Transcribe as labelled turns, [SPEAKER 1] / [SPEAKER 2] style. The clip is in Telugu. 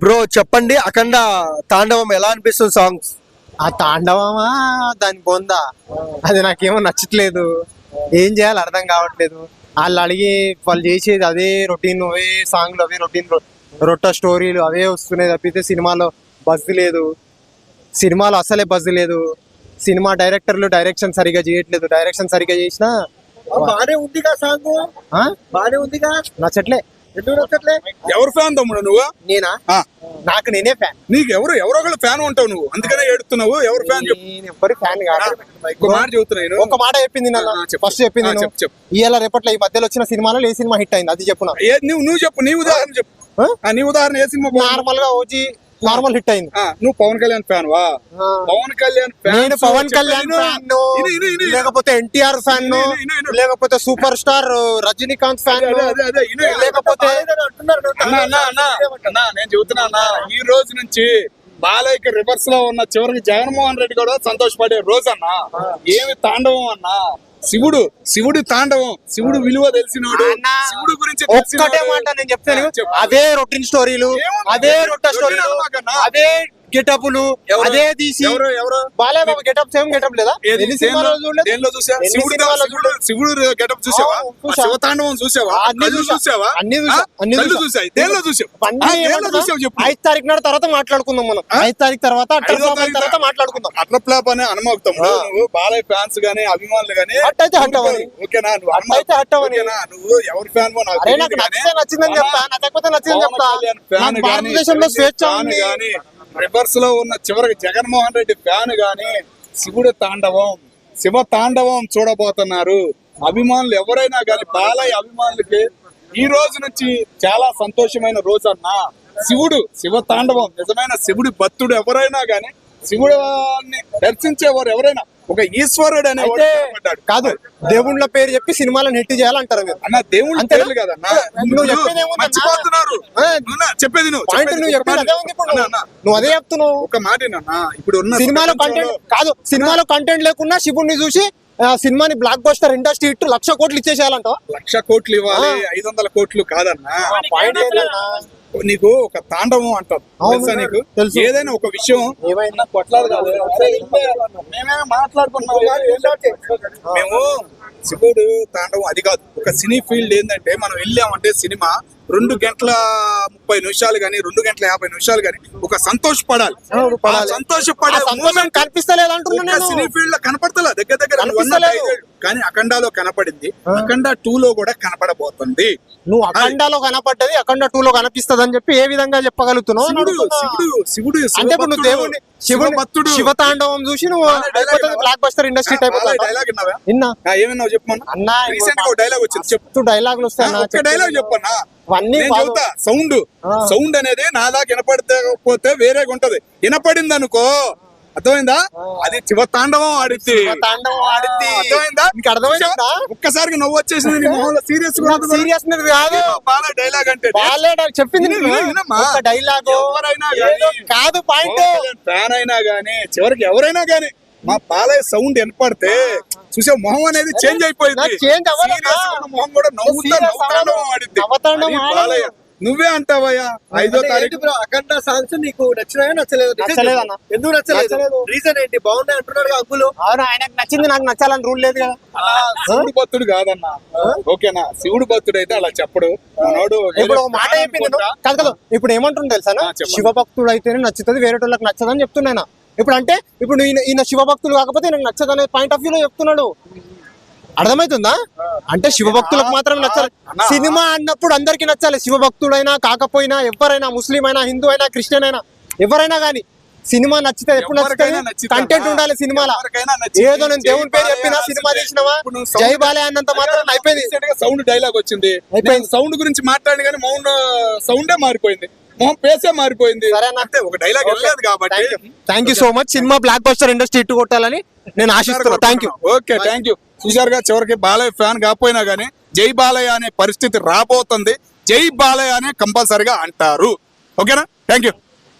[SPEAKER 1] బ్రో చెప్పండి. అఖండ తాండవం ఎలా అనిపిస్తుంది సాంగ్స్?
[SPEAKER 2] ఆ తాండవమా? దాని బొందా. అది నాకేమో నచ్చట్లేదు. ఏం చేయాలి అర్థం కావట్లేదు. వాళ్ళు అడిగి వాళ్ళు చేసేది అదే రొటీన్ అవే సాంగ్లు అవే రొటీన్ రొట్ట స్టోరీలు అవే వస్తున్నాయి తప్పితే సినిమాలో బజ్ లేదు. సినిమాలో అసలే బజ్ లేదు. సినిమా డైరెక్టర్లు డైరెక్షన్ సరిగా చేయట్లేదు. డైరెక్షన్ సరిగా చేసినా
[SPEAKER 1] బానే ఉందిగా సాంగ్? బానే ఉందిగా.
[SPEAKER 2] నచ్చట్లే.
[SPEAKER 3] ఎవరు ఫ్యాన్ తమ్ముడు నువ్వు?
[SPEAKER 2] నేనా? నాకు నేనే ఫ్యాన్.
[SPEAKER 3] నీకు ఎవరు ఎవరో ఒకళ్ళు ఫ్యాన్ ఉంటావు నువ్వు. అందుకనే ఏడుతున్నావు ఎవరు ఫ్యాన్
[SPEAKER 2] ఎవ్వరి ఫ్యాన్ కాదు.
[SPEAKER 3] ఒక మాట చెబుతున్నా నేను.
[SPEAKER 2] ఒక మాట చెప్పింది. ఫస్ట్ చెప్పింది.
[SPEAKER 3] చెప్పు.
[SPEAKER 2] ఇవాళ రేపట్లో ఈ మధ్యలో వచ్చిన సినిమాలో ఏ సినిమా హిట్ అయింది? అది చెప్పు
[SPEAKER 3] నువ్వు నువ్వు చెప్పు. నీ ఉదాహరణ చెప్పు. నీ ఉదాహరణ ఏ సినిమా?
[SPEAKER 2] నార్మల్గా ఓజీ నార్మల్ హిట్ అయింది.
[SPEAKER 3] నువ్వు పవన్ కళ్యాణ్ ఫ్యాన్ వా. పవన్ కళ్యాణ్
[SPEAKER 2] నేను పవన్ కళ్యాణ్ ఫ్యాన్ లేకపోతే ఎన్టీఆర్ ఫ్యాన్. లేకపోతే సూపర్ స్టార్ రజనీకాంత్ ఫ్యాన్
[SPEAKER 3] అదే అదే అదే ఇను, ఇను.
[SPEAKER 2] లేకపోతే
[SPEAKER 3] నేను చెబుతున్నా ఈ రోజు నుంచి బాలయ్యకి రివర్స్లో ఉన్న చివరికి జగన్మోహన్ రెడ్డి కూడా సంతోషపడే రోజు అన్నా. ఏమి తాండవం అన్నా. శివుడు శివుడి తాండవం శివుడు విలువ తెలిసినోడు శివుడు గురించి
[SPEAKER 2] ఒక్కటే. మాట నేను చెప్తాను. అదే రొటీన్ స్టోరీలు? అదే రొట్ట స్టోరీలు. అదే గెటప్లు? అదే తీసి Balayya Babu getup same getup లేదా
[SPEAKER 3] దేనిలో- చూసా? శివుడి గెటప్ చూసావా. శివతాండవం చూసావా
[SPEAKER 2] అన్ని.
[SPEAKER 3] చూసావా
[SPEAKER 2] అన్ని.
[SPEAKER 3] చూసాయి దేనిలో చూసావు చెప్పు
[SPEAKER 2] ఐదు తారీఖు నాడు తర్వాత మాట్లాడుకుందాం మనం? ఐదు తారీఖు తర్వాత తర్వాత మాట్లాడుకుందాం
[SPEAKER 3] అట్ల ప్లాప్ అనే. నువ్వు బాలయ్య ఫ్యాన్స్ గానీ అభిమానులు గానీ
[SPEAKER 2] అట్టయితే హట్ అవ్వని.
[SPEAKER 3] ఓకేనా నువ్వు అనుమోక్తం.
[SPEAKER 2] హట్.
[SPEAKER 3] ఓకేనా? నువ్వు ఎవరి ఫ్యాన్ నాకు
[SPEAKER 2] నాకు నచ్చితే నచ్చిందని చెప్తా నచ్చకపోతే నచ్చిందని చెప్తా నాకు భారతదేశంలో స్వేచ్ఛ ఉంది
[SPEAKER 3] రివర్స్లో ఉన్న చివరికి జగన్మోహన్ రెడ్డి ఫ్యాన్ గాని శివుడి తాండవం శివ తాండవం చూడబోతున్నారు. అభిమానులు ఎవరైనా కానీ బాలయ్య అభిమానులకి ఈ రోజు నుంచి చాలా సంతోషమైన రోజు అన్న. శివుడు శివ తాండవం నిజమైన శివుడి భక్తుడు ఎవరైనా గానీ శివుడిని దర్శించేవారు ఎవరైనా ఒక ఈశ్వరుడు కనపడ్డాడు.
[SPEAKER 2] కాదు దేవుళ్ళ పేరు చెప్పి సినిమాలను హిట్ చేయాలంటారు
[SPEAKER 3] అన్న? పేర్లు కదన్నా
[SPEAKER 2] చెప్పేది?
[SPEAKER 3] మర్చిపోతున్నారు నువ్వు చెప్పేది నువ్వు
[SPEAKER 2] పాయింట్
[SPEAKER 3] చెప్పేది.
[SPEAKER 2] అదే నువ్వు చెప్తున్నావు
[SPEAKER 3] ఒక మాట ఇప్పుడు ఉన్న
[SPEAKER 2] సినిమాలో కంటెంట్ కాదు సినిమాలో కంటెంట్ లేకున్నా శివుడిని చూసి సినిమాని block buster industry hit lakh కోట్లు ఇచ్చేసేయాలంట
[SPEAKER 3] లక్ష కోట్లు ఇవ్వాలి ఐదు వందల కోట్లు కాదన్నా
[SPEAKER 2] పాయింట్ ఏంటన్నా?
[SPEAKER 3] నీకు ఒక తాండవం అంటారు. తెలుసా నీకు
[SPEAKER 2] తెలుసు.
[SPEAKER 3] ఏదైనా ఒక విషయం
[SPEAKER 2] ఏమైంది?
[SPEAKER 3] కొట్లాడు కాదు మేమే మాట్లాడుకున్నాం మేము శివుడు తాండవం అది కాదు ఒక సినీ ఫీల్డ్ ఏంటంటే మనం వెళ్ళామంటే సినిమా రెండు గంటల ముప్పై నిమిషాలు కానీ రెండు గంటల యాభై నిమిషాలు కానీ ఒక సంతోషపడాలి
[SPEAKER 2] అవును, పడాలి.
[SPEAKER 3] ఆ సంతోషపడే
[SPEAKER 2] ఆ సంతోషం కనిపిస్తలేదు
[SPEAKER 3] సినీ ఫీల్డ్లో కనపడతలే దగ్గర దగ్గర కానీ అఖండాలో కనపడింది. అఖండ టూ లో కూడా కనపడబోతుంది.
[SPEAKER 2] నువ్వు అఖండాలో కనపడ్డది అఖండ టూ లో కనిపిస్తుంది అని చెప్పి ఏ విధంగా చెప్పగలుగుతున్నావు
[SPEAKER 3] శివుడు. శివుడు శివుడు
[SPEAKER 2] అంటే ఇప్పుడు నువ్వు దేవుడిని శివుడు
[SPEAKER 3] భక్తుడు
[SPEAKER 2] శివతాండవం చూసి నువ్వు? Block buster industry type
[SPEAKER 3] dialogue
[SPEAKER 2] విన్నా.
[SPEAKER 3] ఏమన్నావు
[SPEAKER 2] అన్నా
[SPEAKER 3] రీసెంట్గా డైలాగ్ వచ్చింది.
[SPEAKER 2] డైలాగులు వస్తాయి
[SPEAKER 3] ఒక్క డైలాగ్ చెప్పన్నా సౌండ్. సౌండ్ అనేది వినపడితే వేరేగా ఉంటది వినపడింది అనుకో అర్థమైందా? అది శివ తాండవం ఆడిద్ది.
[SPEAKER 2] తాండవం ఆడిద్ది.
[SPEAKER 3] అర్థమైందా?
[SPEAKER 2] నీకు అర్థమైందా?
[SPEAKER 3] ఒక్కసారిగా నవ్వు వచ్చేసింది నీ మొహంలో. సీరియస్
[SPEAKER 2] సీరియస్ కాదు.
[SPEAKER 3] బాగా డైలాగ్ అంటే.
[SPEAKER 2] బాలేడా చెప్పింది డైలాగ్
[SPEAKER 3] ఎవరైనా
[SPEAKER 2] కాదు పాయింట్
[SPEAKER 3] ఫ్యాన్ అయినా గానీ చివరికి ఎవరైనా గానీ మా బాలయ్య సౌండ్ వినపడితే చూసే మొహం అనేది చేంజ్ అయిపోయింది మొహం కూడా నవ్వుతా నవ్వుతాండవం. ఆడిద్ది. బాలయ్య నువ్వే అంటావయ్యా? ఐదో తారీఖు
[SPEAKER 1] బ్రో అఖండ సాంగ్స్ నీకు నచ్చినాయా నచ్చలేదు. ఎందుకు నచ్చలేదు. రీజన్ ఏంటి? బాగున్నాయి అంటున్నారు అంకులు
[SPEAKER 2] అవును ఆయనకు నచ్చింది నాకు నచ్చాలని రూల్ లేదు కదా.
[SPEAKER 3] శివుడు భక్తుడు కాదన్నా. ఓకేనా? శివుడు భక్తుడు అయితే అలా చెప్పడు. మనోడు
[SPEAKER 2] ఇప్పుడు ఒక మాట చెప్పింది. కాదు ఇప్పుడు ఏమంటుంది తెలుసా
[SPEAKER 3] ఆ, చెప్పండి.
[SPEAKER 2] శివభక్తుడు అయితేనే నచ్చుతుంది వేరే వాళ్ళకి నచ్చదని చెప్తున్నాను ఇప్పుడు అంటే ఇప్పుడు ఈయన ఈయన శివభక్తుడు కాకపోతే నాకు నచ్చదు అనే పాయింట్ ఆఫ్ వ్యూలో చెప్తున్నాడు. అర్థమవుతుందా? అంటే శివభక్తులకు మాత్రం నచ్చాలి. సినిమా అన్నప్పుడు అందరికి నచ్చాలి. శివభక్తుడైనా కాకపోయినా ఎవరైనా ముస్లిం అయినా హిందూ అయినా క్రిస్టియన్ అయినా ఎవరైనా గానీ సినిమా నచ్చితే ఎప్పుడు
[SPEAKER 3] నచ్చిద్ది?
[SPEAKER 2] కంటెంట్. ఉండాలి సినిమాలో. ఏదో నేను దేవుని పేరు చెప్పినా సినిమా. తీసినవా? జై బాలయ్య అన్నంత మాత్రం అయిపోయింది.
[SPEAKER 3] సౌండ్ డైలాగ్ వచ్చింది.
[SPEAKER 2] అయిపోయింది.
[SPEAKER 3] సౌండ్ గురించి మాట్లాడి కానీ మౌన్ సౌండే మారిపోయింది. మొహం పేసే మారిపోయింది? అంటే ఒక డైలాగ్ వెళ్ళలేదు కాబట్టి
[SPEAKER 2] thank you so much cinema block buster industry ఇట్టు కొట్టాలని నేను ఆశిస్తున్నా. Thank you
[SPEAKER 3] okay thank you చూశారుగా చివరికి బాలయ్య ఫ్యాన్ కాకపోయినా కానీ జై బాలయ్య అనే పరిస్థితి రాబోతుంది. జై బాలయ్య అనే కంపల్సరిగా అంటారు. ఓకేనా? Thank you